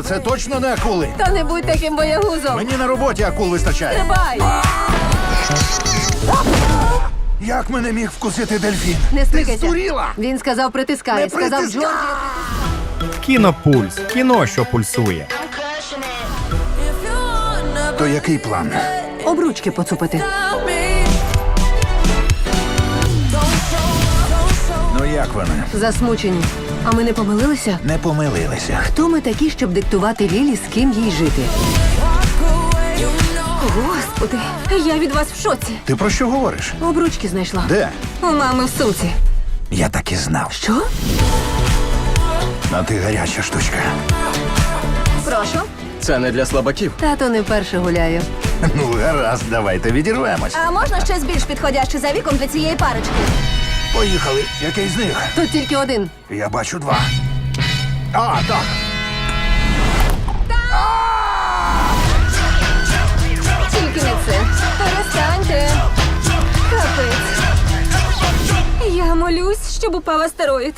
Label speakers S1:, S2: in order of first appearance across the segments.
S1: А це точно не акули.
S2: Та не будь таким боягузом.
S1: Мені на роботі акул вистачає.
S2: Стрибай!
S1: Як мене міг вкусити дельфін?
S2: Не
S1: Ти
S2: смикайся.
S1: здуріла?
S2: Він сказав притискай.
S1: Не
S2: Сказав
S1: притискай!
S2: Джорді.
S3: Кінопульс. Кіно, що пульсує.
S1: То який план?
S2: Обручки поцупити.
S1: Як вони?
S2: Засмучені. А ми не помилилися?
S1: Не помилилися.
S2: Хто ми такі, щоб диктувати Лілі, з ким їй жити? Господи, я від вас в шоці.
S1: Ти про що говориш?
S2: Обручки знайшла.
S1: Де?
S2: У мами в сумці.
S1: Я так і знав.
S2: Що?
S1: А ти гаряча штучка.
S2: Прошу.
S4: Це не для слабаків.
S2: Тато не вперше гуляю.
S1: Ну, гаразд, давайте відірвемось.
S5: А можна щось більш підходяще за віком для цієї парочки?
S1: Поїхали. Який з них?
S2: Тут тільки один.
S1: Я бачу два. А, так.
S2: Тільки не це. Перестаньте. Капець. Я молюсь, щоб упав астероїд.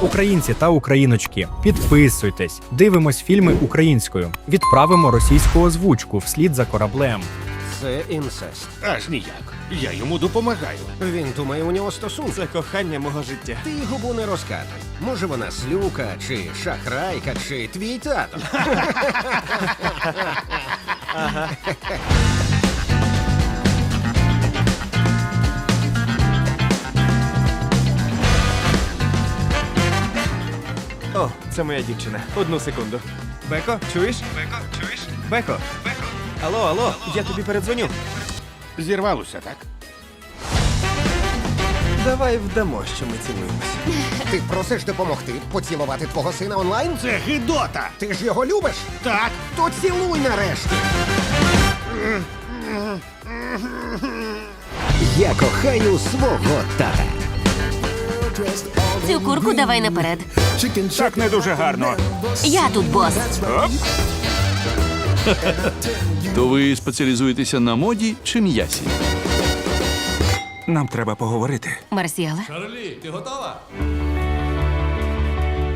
S3: Українці та україночки, підписуйтесь, дивимось фільми українською, відправимо російську озвучку вслід за кораблем.
S6: Це інцест.
S7: Аж ніяк. Я йому допомагаю.
S6: Він думає, у нього стосунки.
S4: Це кохання мого життя.
S6: Ти губу не розкатуй. Може, вона слюка, чи шахрайка, чи твій тато.
S4: О, це моя дівчина. Одну секунду. Беко, чуєш? Беко, чуєш? Беко, Беко. Алло, алло, я тобі передзвоню.
S7: Зірвалося, так?
S4: Давай вдамо, що ми цілуємося.
S6: Ти просиш допомогти поцілувати твого сина онлайн?
S7: Це гидота!
S6: Ти ж його любиш?
S7: Так,
S6: То цілуй нарешті. Я кохаю свого тата.
S5: Цю курку давай наперед.
S7: так не дуже гарно.
S5: Я тут бос.
S8: То ви спеціалізуєтеся на моді чи м'ясі?
S9: Нам треба поговорити.
S5: Марсіале,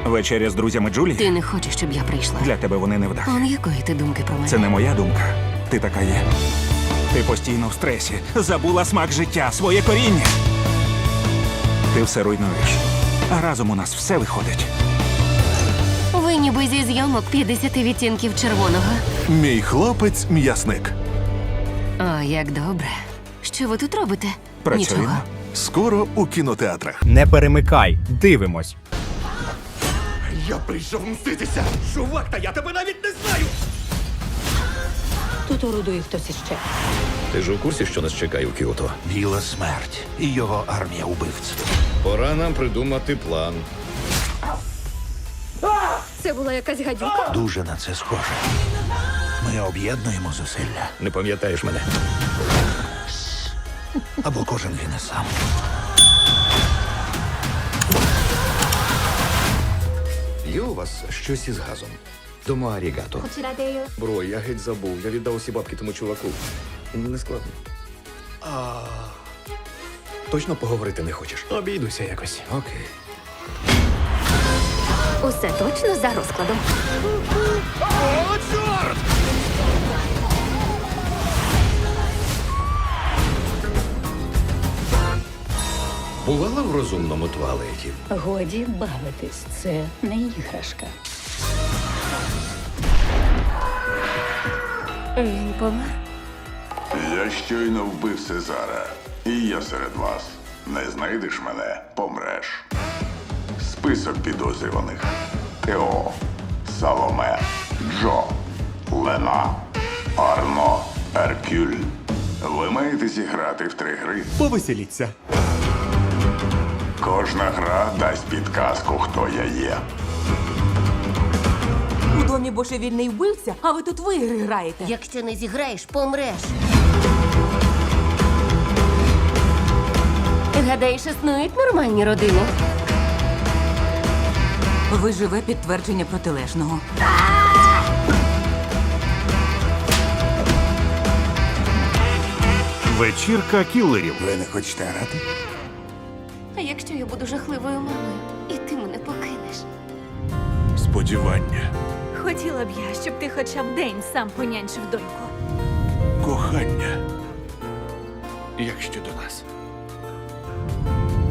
S9: Вечеря з друзями Джулі.
S5: ти не хочеш, щоб я прийшла.
S9: Для тебе вони не вдах.
S5: Он якої ти думки про мене?
S9: Це не моя думка. Ти така є. Ти постійно в стресі. Забула смак життя, своє коріння. Ти все руйнуєш. А разом у нас все виходить.
S5: Ніби зі зйомок 50 відтінків червоного.
S8: Мій хлопець м'ясник.
S5: О, як добре. Що ви тут робите?
S9: Працюємо.
S5: Нічого.
S8: Скоро у кінотеатрах.
S3: Не перемикай, дивимось.
S7: Я прийшов мститися! Чувак, та я тебе навіть не знаю!
S2: Тут орудує хтось іще.
S10: Ти ж у курсі, що нас чекає у Кіото?
S1: Біла смерть і його армія убивців.
S10: Пора нам придумати план.
S2: Це була якась гадюка.
S1: Дуже на це схоже. Ми об'єднуємо зусилля.
S10: Не пам'ятаєш мене?
S1: Або кожен гине сам.
S10: Є у вас щось із газом? Домо арігато. Бро, я геть забув. Я віддав усі бабки тому чуваку. Мені не складно. А... Точно поговорити не хочеш?
S4: Обійдуся якось.
S10: Окей.
S5: Усе точно за розкладом.
S10: Бувала в розумному туалеті.
S11: Годі бавитись, це не іграшка.
S5: Він помер.
S12: Я щойно вбив Сезара, і я серед вас. Не знайдеш мене, помреш. Список підозрюваних: Тео, Саломе, Джо, Лена, Арно, Еркюль. Ви маєте зіграти в три гри.
S4: Повеселіться.
S12: Кожна гра дасть підказку, хто я є.
S11: У домі божевільний вбивця, а ви тут в ігри граєте.
S5: Якщо не зіграєш, помреш. Гадаєш, існують нормальні родини?
S11: Ви живе підтвердження протилежного.
S7: Вечірка кілерів.
S1: Ви не хочете грати?
S5: А якщо я буду жахливою мамою, і ти мене покинеш?
S7: Сподівання,
S11: Хотіла б я, щоб ти хоча б день сам понянчив доньку.
S7: кохання. Як щодо нас?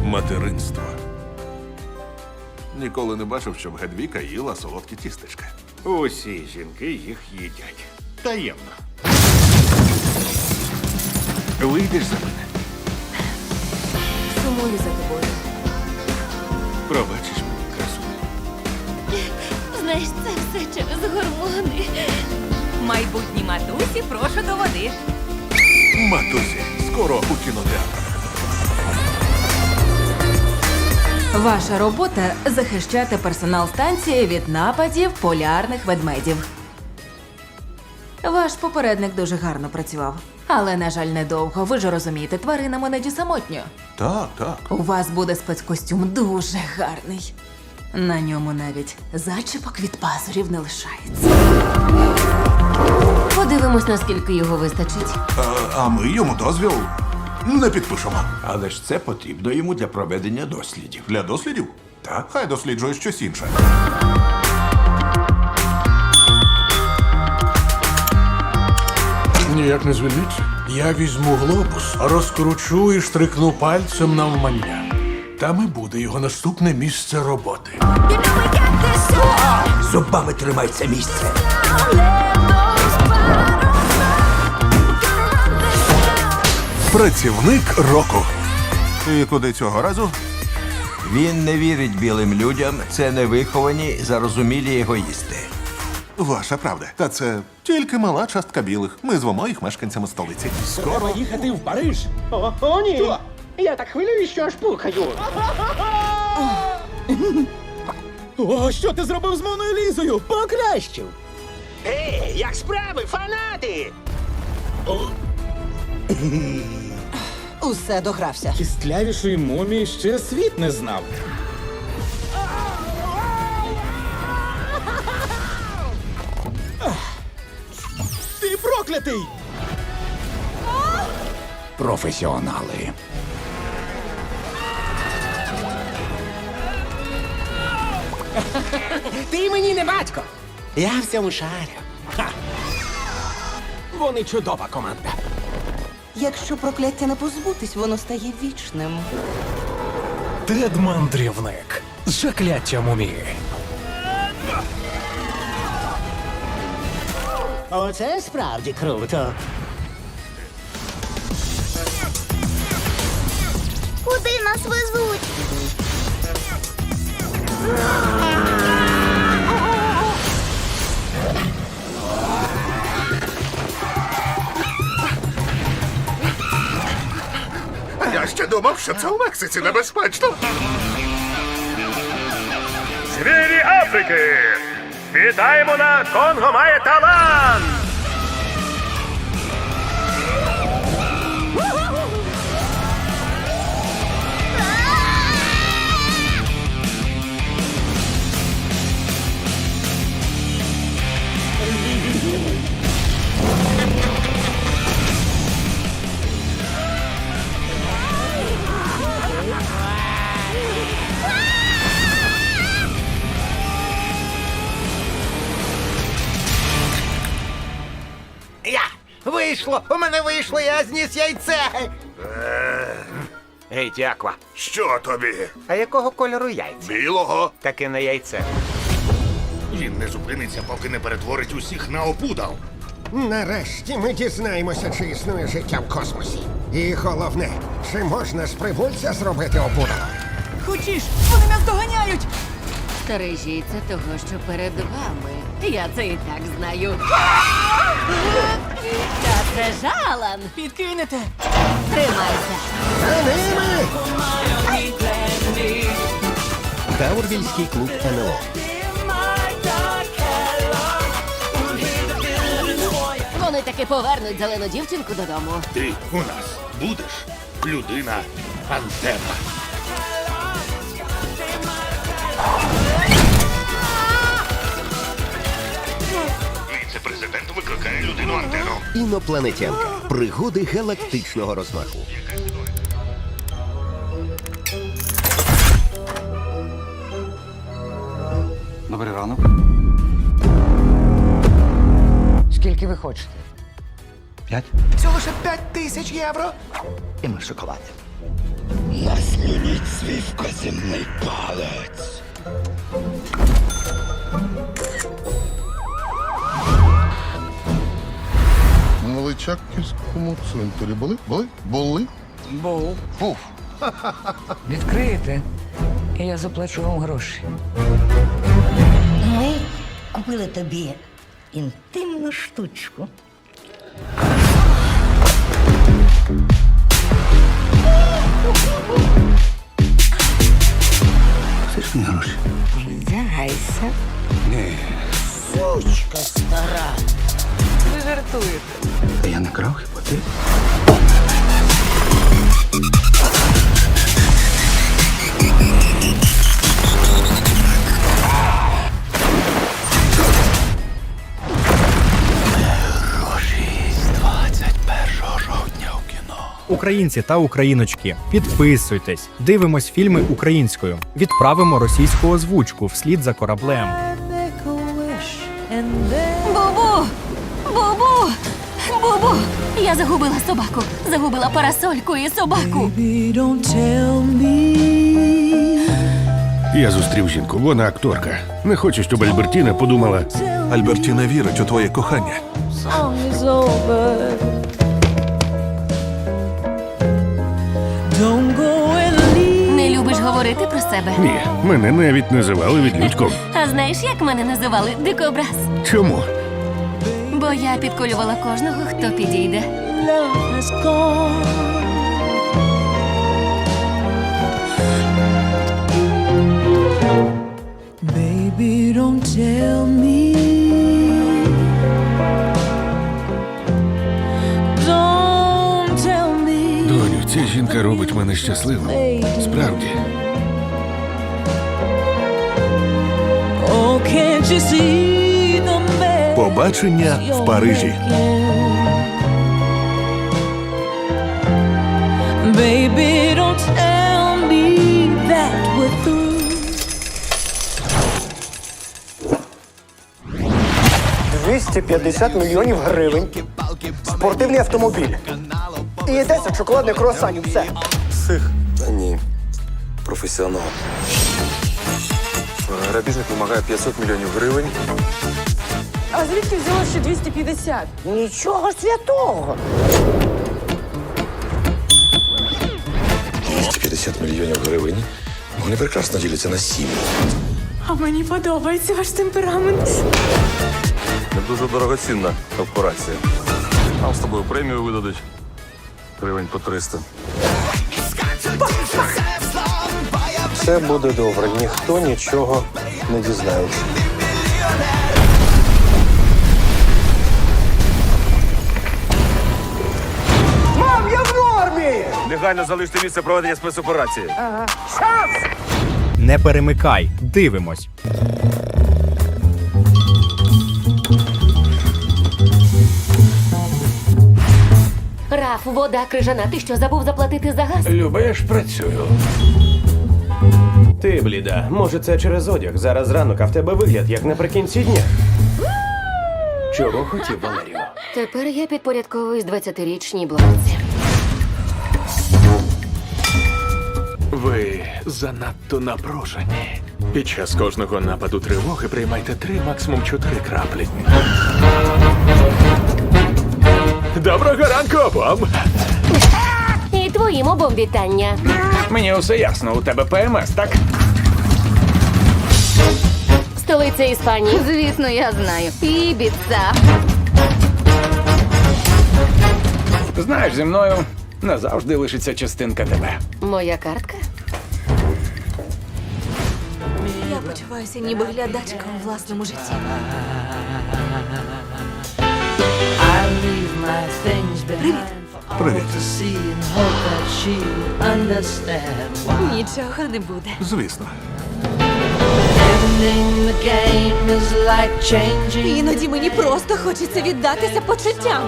S7: Материнство. Ніколи не бачив, щоб Гедвіка їла солодкі тістечка.
S10: Усі жінки їх їдять. Таємно. Вийдеш за мене?
S11: Сумую за тобою.
S10: Пробачиш мені красу.
S5: Знаєш, це все через гормони.
S11: Майбутні матусі, прошу до води.
S7: Матусі, скоро у кінотеатрах.
S11: Ваша робота захищати персонал станції від нападів полярних ведмедів. Ваш попередник дуже гарно працював. Але, на жаль, недовго. Ви ж розумієте, тваринам іноді самотньо.
S7: Так, так.
S11: У вас буде спецкостюм дуже гарний. На ньому навіть зачіпок від пазурів не лишається.
S5: Подивимось, наскільки його вистачить.
S7: А, а ми йому дозвіл не підпишемо.
S12: Але ж це потрібно йому для проведення дослідів.
S7: Для дослідів? Так. Хай досліджує щось інше.
S13: Ніяк не звільниться. Я візьму глобус, розкручу і штрикну пальцем навмання. Там і буде його наступне місце роботи.
S6: Зубами тримай це місце.
S7: Працівник року. І куди цього разу?
S6: Він не вірить білим людям. Це невиховані, зарозумілі егоїсти.
S7: Ваша правда. Та це тільки мала частка білих. Ми звемо їх мешканцями столиці.
S9: Скоро їхати в Париж. О, о ні. Я так хвилюю, що аж пукаю. О, що ти зробив з Моною Лізою? Покращив. Ей, як справи, фанати?
S11: Усе догрався.
S9: Кістлявішої мумії ще світ не знав. Ти проклятий!
S13: Професіонали.
S9: Ти мені не батько. Я в цьому шарю. Ха. Вони чудова команда.
S11: Якщо прокляття не позбутись, воно стає вічним.
S13: Тед мандрівник. Закляття мумії.
S9: Оце справді круто.
S2: Куди нас везуть?
S7: Я ще думав, що це у Мексиці небезпечно.
S4: Звірі Африки! Вітаємо на Конго має талант!
S6: Мене вийшло, я зніс яйце! Гей, дяква.
S7: Що тобі?
S6: А якого кольору яйця?
S7: Білого?
S6: Таке не яйце.
S10: Він не зупиниться, поки не перетворить усіх на опудал.
S13: Нарешті ми дізнаємося, чи існує життя в космосі. І головне, чи можна з прибульця зробити опудало.
S11: Хочеш, вони нас доганяють!
S5: Стережіться того, що перед вами. Я це і так знаю. Це жалан.
S11: Підкинете!
S5: Тримайся.
S6: Таурвільський клуб НЛО.
S5: Вони таки повернуть зелену дівчинку додому.
S10: Ти у нас будеш людина антена. Віце-президент викликає людину антену.
S6: Інопланетянка. Пригоди галактичного розмаху.
S14: Добрий ранок.
S15: Скільки ви хочете?
S14: П'ять.
S16: Всього лише п'ять тисяч євро.
S14: І ми шоколади.
S16: Наслідіть свій вказівний палець.
S13: На Личаківському цвинтарі були? Були? Були?
S15: Був.
S13: Був.
S15: Відкриєте, і я заплачу вам гроші.
S17: Ми купили тобі інтимну штучку.
S14: Хочеш мені гроші?
S17: Вдягайся.
S14: Ні.
S17: Сучка стара.
S15: Ви жартуєте.
S14: Я не крав хіба ти?
S3: Українці та україночки, підписуйтесь, дивимось фільми українською, відправимо російську озвучку вслід за кораблем.
S5: Бубу! Бубу! Бубу! Я загубила собаку. Загубила парасольку і собаку.
S13: Я зустрів жінку, вона акторка. Не хочу, щоб Альбертіна подумала.
S7: Альбертіна вірить у твоє кохання.
S5: Не любиш говорити про себе.
S13: Ні, мене навіть називали відлюдьком.
S5: А знаєш, як мене називали дикобраз?
S13: Чому?
S5: Бо я підколювала кожного, хто підійде.
S18: Baby, don't tell me. Don't tell me.
S13: Доню, ця жінка робить мене щасливим. Справді.
S18: Oh, can't you see?
S7: Побачення в Парижі.
S18: Baby, don't tell me that we're through.
S15: мільйонів гривень. Спортивний автомобіль. І 10 шоколадних круасанів. Все.
S14: Псих. Та ні. Професіонал. Грабіжник вимагає 500 мільйонів гривень.
S18: А звідки взяло ще 250?
S17: Нічого святого.
S14: 250 мільйонів гривень. Вони прекрасно діляться на сім.
S18: А мені подобається ваш темперамент.
S14: Це дуже дорогоцінна операція. Нам з тобою премію видадуть. Гривень по 300. Все буде добре, ніхто нічого не дізнається. Негайно залиште місце проведення спецоперації.
S3: Не перемикай, дивимось.
S5: Раф, вода крижана. Ти що забув заплатити за газ?
S13: Люба, я ж працюю.
S19: Ти, бліда, може це через одяг. Зараз ранок, а в тебе вигляд, як наприкінці дня. Чого хотів, Валерію?
S5: Тепер я підпорядковуюсь 20-річній блоці.
S13: Занадто напружені. Під час кожного нападу тривоги приймайте три, максимум чотири краплі. Доброго ранку обом!
S5: І твоїм обом вітання.
S13: Мені усе ясно, у тебе ПМС, так?
S5: Столиця Іспанії.
S17: Звісно, я знаю. Ібіца.
S13: Знаєш, зі мною назавжди лишиться частинка тебе.
S5: Моя картка?
S18: Почуваюся ніби глядачка у власному житті.
S7: Привіт. Привіт.
S18: Нічого не буде.
S7: Звісно.
S18: Іноді мені просто хочеться віддатися почуттям.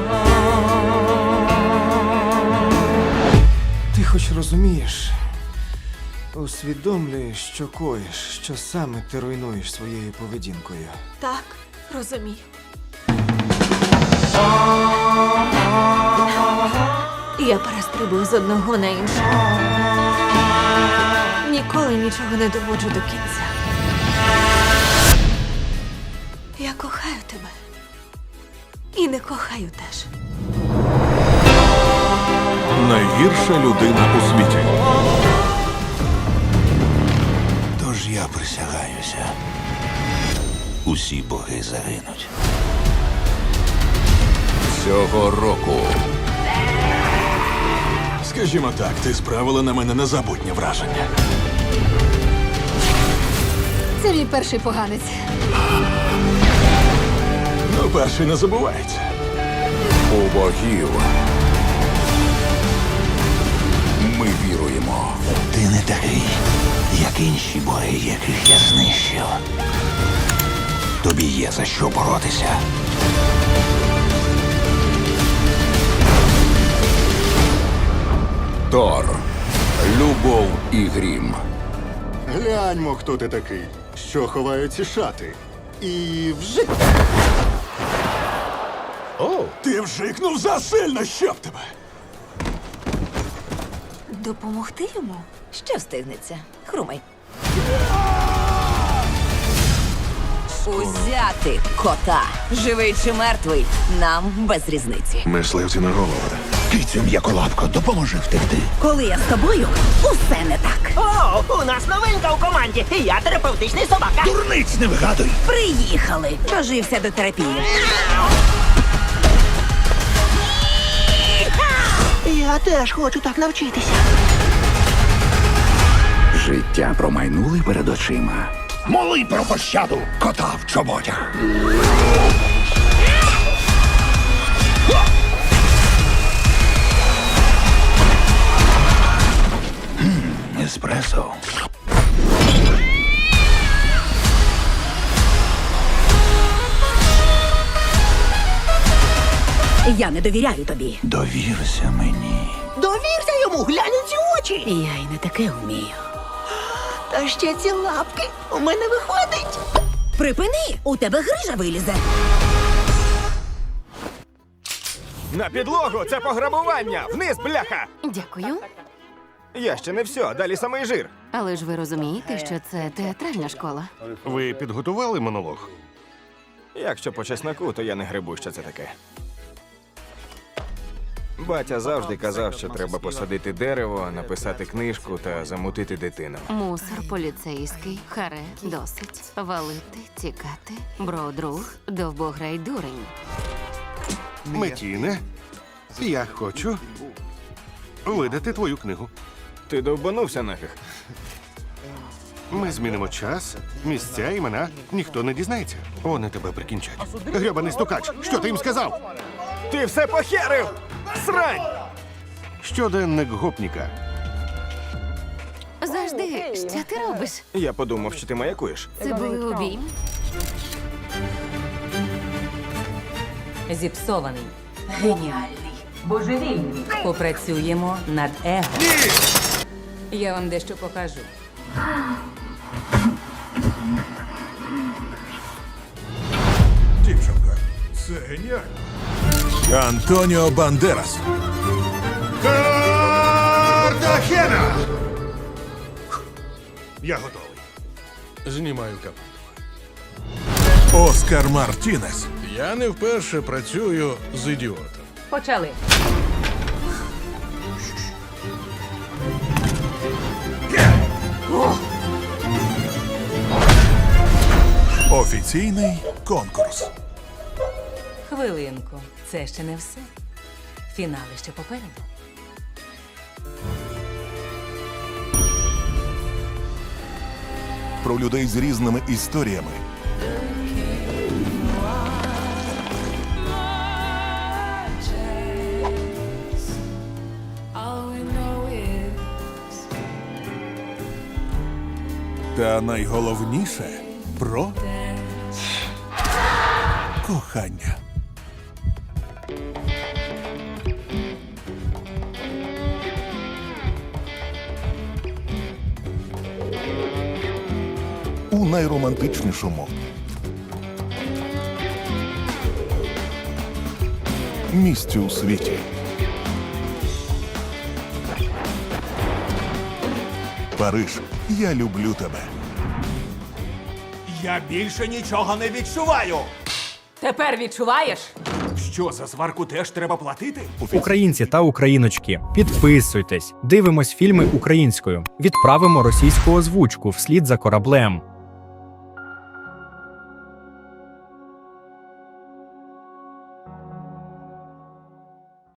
S19: Ти хоч розумієш,
S4: Усвідомлюєш, що коїш, що саме ти руйнуєш своєю поведінкою.
S20: Так, розумію. Я перестрибую з одного на інше. Ніколи нічого не доводжу до кінця. Я кохаю тебе. І не кохаю теж.
S7: Найгірша людина у світі.
S1: Присягаюся. Усі боги загинуть.
S7: Цього року. Скажімо так, ти справила на мене незабутнє враження.
S21: Це мій перший поганець.
S7: Ну, перший не забувається. У богів. Ми віруємо.
S1: Ти не такий, як інші боги, яких я знищив. Тобі є за що боротися.
S7: Тор. Любов і грім.
S13: Гляньмо, хто ти такий, що ховає ці шати. І вже. О,
S7: Ти вжикнув засильно, щоб тебе.
S20: Допомогти йому?
S21: Ще встигнеться. Хрумай.
S20: Узяти кота. Живий чи мертвий, нам без різниці.
S7: Мисливці на голову.
S1: Кицю м'яколапко, допоможи втекти.
S20: Коли я з тобою, усе не так.
S17: О, у нас новинка у команді. І я терапевтичний собака.
S1: Дурниць не вигадуй.
S20: Приїхали. Дожився до терапії.
S17: Я теж хочу так навчитися.
S1: Життя промайнули перед очима. Моли про пощаду кота в чоботях. Еспресо.
S20: Я не довіряю тобі.
S1: Довірся мені.
S17: Довірся йому, глянь у ці очі.
S20: Я й не таке вмію.
S17: Та ще ці лапки. У мене виходить.
S20: Припини, у тебе грижа вилізе.
S4: На підлогу! Це пограбування! Вниз, бляха!
S5: Дякую.
S4: Я ще не все, далі самий жир.
S5: Але ж ви розумієте, що це театральна школа.
S7: Ви підготували монолог?
S4: Якщо по чесноку, то я не грибу, що це таке. Батя завжди казав, що треба посадити дерево, написати книжку та замутити дитину.
S5: Мусор, поліцейський, харе, досить. Валити, тікати, бро, друг, довбограй дурень.
S7: Метіне, я хочу видати твою книгу.
S4: Ти довбанувся нафіг.
S7: Ми змінимо час, місця, імена. Ніхто не дізнається. Вони тебе прикінчать. Гребаний стукач, що ти їм сказав?
S4: Ти все похерив! Срань!
S7: Щоденник гопніка.
S5: Завжди, що ти робиш?
S4: Я подумав, що ти маякуєш.
S5: Це були обійми?
S20: Зіпсований. Геніальний. Божевільний. Попрацюємо над его. Я вам дещо покажу.
S7: Дівчинка, це геніально. Антоніо Бандерас. Картахена! Я готовий.
S22: Знімаю капу.
S7: Оскар Мартінес.
S22: Я не вперше працюю з ідіотом.
S20: Почали.
S7: Офіційний конкурс.
S20: Хвилинку. Це ще не все. Фінали ще попереду.
S7: Про людей з різними історіями. Та найголовніше про кохання. Найромантичнішому. Місці у світі. Париж, я люблю тебе.
S23: Я більше нічого не відчуваю.
S24: Тепер відчуваєш?
S23: Що за сварку теж треба платити?
S3: Українці та україночки, підписуйтесь, дивимось фільми українською, відправимо російську озвучку вслід за кораблем.